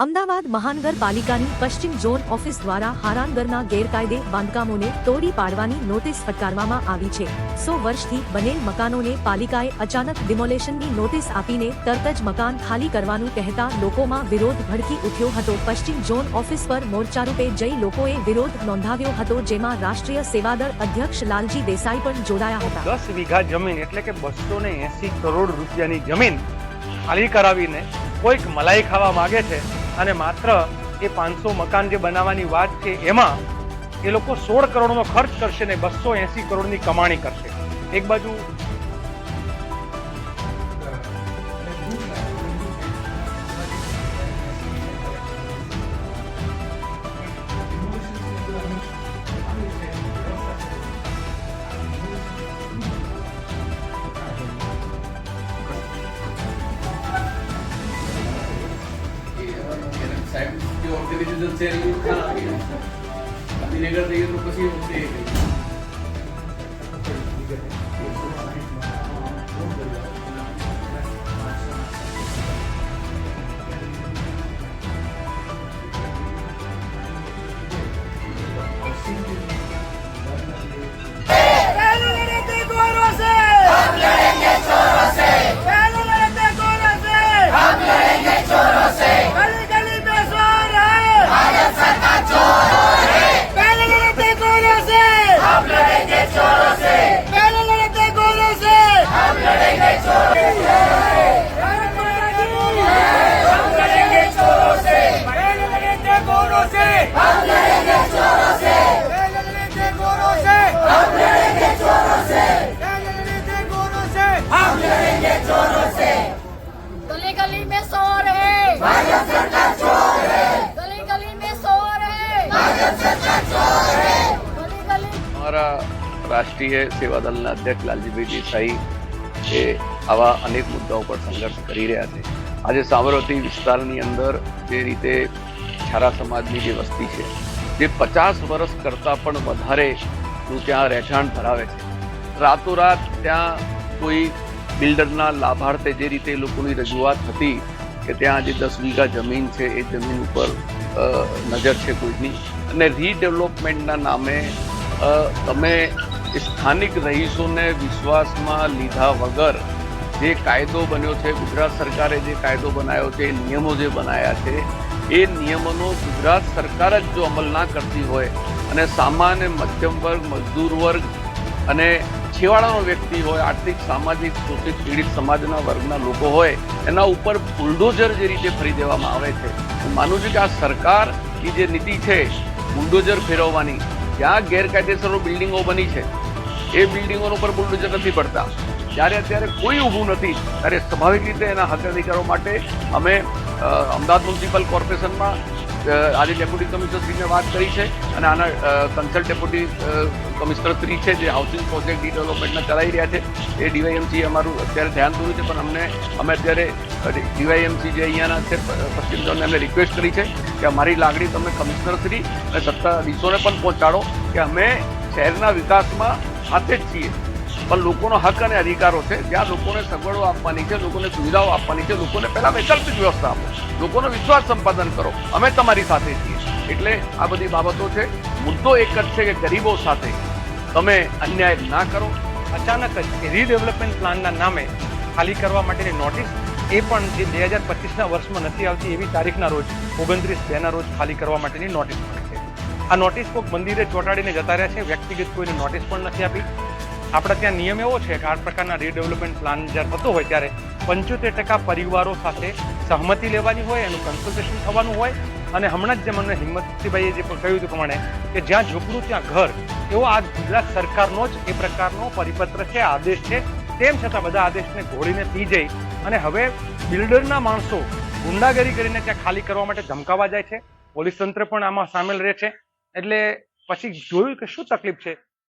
અમદાવાદ મહાનગરપાલિકાની પશ્ચિમ zone office દ્વારા હારાનગરના ગેરકાયદે બાંધકામોને તોડી પાડવાની નોટિસ ફટકારવામાં આવી છે. સો વર્ષથી બનેલ મકાનોને પાલિકાએ અચાનક ડિમોલેશનની નોટિસ આપીને તરત જ મકાન ખાલી કરવાનું કહેતા લોકોમાં વિરોધ ભડકી ઉઠ્યો હતો. પશ્ચિમ ઝોન ઓફિસ પર મોરચારૂપે જઈ લોકોએ વિરોધ નોંધાવ્યો હતો, જેમાં રાષ્ટ્રીય સેવાદળ અધ્યક્ષ લાલજી દેસાઈ પણ જોડાયા હતા. દસ વીઘા જમીન એટલે કે બસો કરોડ રૂપિયાની જમીન ખાલી કરાવીને કોઈક મલાઈ ખાવા માંગે છે. અને માત્ર એ પાંચસો મકાન જે બનાવવાની વાત છે, એમાં એ લોકો સોળ કરોડનો ખર્ચ કરશે ને બસો એસી કરોડની કમાણી કરશે. એક બાજુ જે ઓર્ગેનાઇઝેશન છે એની ખ્યાલ આવી ગયો ગાંધીનગર से हम लड़ेंगे चोरों से पहले लड़ते गोरों से हम लड़ेंगे चोरों से पहले लड़ते गोरों से हम लड़ेंगे चोरों से गली गली में शोर है भारत सरकार चोर है गली गली में शोर है भारत सरकार चोर है गली गली અમારા રાષ્ટ્રીય સેવાદળના અધ્યક્ષ લાલજીભાઈ દેસાઈ એ આવા અનેક મુદ્દાઓ પર સંઘર્ષ કરી રહ્યા છે આજે સાબરમતી વિસ્તારની અંદર જે રીતે છારા સમાજની જે વસ્તી છે, જે પચાસ વર્ષ કરતાં પણ વધારેનું ત્યાં રહેઠાણ ધરાવે છે. રાતોરાત ત્યાં કોઈ બિલ્ડરના લાભાર્થે જે રીતે લોકોની રજૂઆત હતી કે ત્યાં જે દસ વીઘા જમીન છે, એ જમીન ઉપર નજર છે કોઈની. અને રીડેવલપમેન્ટના નામે તમે સ્થાનિક રહીશોને વિશ્વાસમાં લીધા વગર જે કાયદો બન્યો છે, ગુજરાત સરકારે જે કાયદો બનાવ્યો છે નિયમો જે બનાવ્યા છે એ નિયમોનો ગુજરાત સરકાર જ જો અમલ ના કરતી હોય અને સામાન્ય મધ્યમ વર્ગ, મજદૂર વર્ગ અને છેવાડાનો વ્યક્તિ હોય, આર્થિક, સામાજિક, શોષિત, પીડિત સમાજના વર્ગના લોકો હોય, એના ઉપર બુલડોઝર જે રીતે ફરી દેવામાં આવે છે, હું માનું છું કે આ સરકારની જે નીતિ છે, બુલડોઝર ફેરવવાની જ્યાં ગેરકાયદેસરો બિલ્ડિંગો બની છે, એ બિલ્ડિંગોનો ઉપર બુલડોઝર નથી પડતા. જ્યારે અત્યારે કોઈ ઊભું નથી, ત્યારે સ્વાભાવિક રીતે એના હક અધિકારો માટે અમે અમદાવાદ મ્યુનિસિપલ કોર્પોરેશનમાં આજે ડેપ્યુટી કમિશનરશ્રીને વાત કરી છે અને આના કન્સલ્ટ ડેપ્યુટી કમિશનર શ્રી છે જે હાઉસિંગ પ્રોજેક્ટ ડિડેવલપમેન્ટના ચલાવી રહ્યા છે. એ ડીવાયએમસી અમારું અત્યારે ધ્યાન દોર્યું છે, પણ અમને, અમે અત્યારે ડીવાયએમસી જે અહીંયાના છે પશ્ચિમ ઝોનને અમે રિક્વેસ્ટ કરી છે કે અમારી લાગણી તમે કમિશનર શ્રી અને સત્તાધીશોને પણ પહોંચાડો કે અમે શહેરના વિકાસમાં સાથે જ છીએ. પણ લોકોનો હક અને અધિકારો છે. જ્યાં લોકોને સગવડો આપવાની છે, લોકોને સુવિધાઓ આપવાની છે, લોકોને પહેલા વૈકલ્પિક વ્યવસ્થા આપો. લોકોનો વિશ્વાસ સંપાદન કરો. અમે તમારી સાથે છીએ. એટલે આ બધી બાબતો છે. મુદ્દો એક જ છે કે ગરીબો સાથે તમે અન્યાય ના કરો. અચાનક જ રીડેવલપમેન્ટ પ્લાનના નામે ખાલી કરવા માટેની નોટિસ એ પણ જે બે હજાર પચીસના વર્ષમાં નથી આવતી એવી તારીખના રોજ, ઓગણત્રીસ બેના રોજ ખાલી કરવા માટેની નોટિસ મળી છે. આ નોટિસ કોઈક મંદિરે ચોંટાડીને જતા રહ્યા છે. વ્યક્તિગત કોઈને નોટિસ પણ નથી આપી. આપણા ત્યાં નિયમ એવો છે કે આ પ્રકારના રીડેવલપમેન્ટ પ્લાન જ્યારે થતો હોય ત્યારે પંચોતેર ટકા પરિવારો સાથે સહમતિ લેવાની હોય, એનું કન્સલ્ટેશન થવાનું હોય. અને હમણાં જ જે મને હિંમતસિંહભાઈએ જે કહ્યું હતું પ્રમાણે કે જ્યાં ઝૂંપડું, ત્યાં ઘર, એવો આ ગુજરાત સરકારનો જ એ પ્રકારનો પરિપત્ર છે, આદેશ છે. તેમ છતાં બધા આદેશને ઘોડીને પી જઈ અને હવે બિલ્ડરના માણસો ગુંડાગીરી કરીને ત્યાં ખાલી કરવા માટે ધમકાવા જાય છે. પોલીસ તંત્ર પણ આમાં સામેલ રહે છે. એટલે પછી જોયું કે શું તકલીફ છે?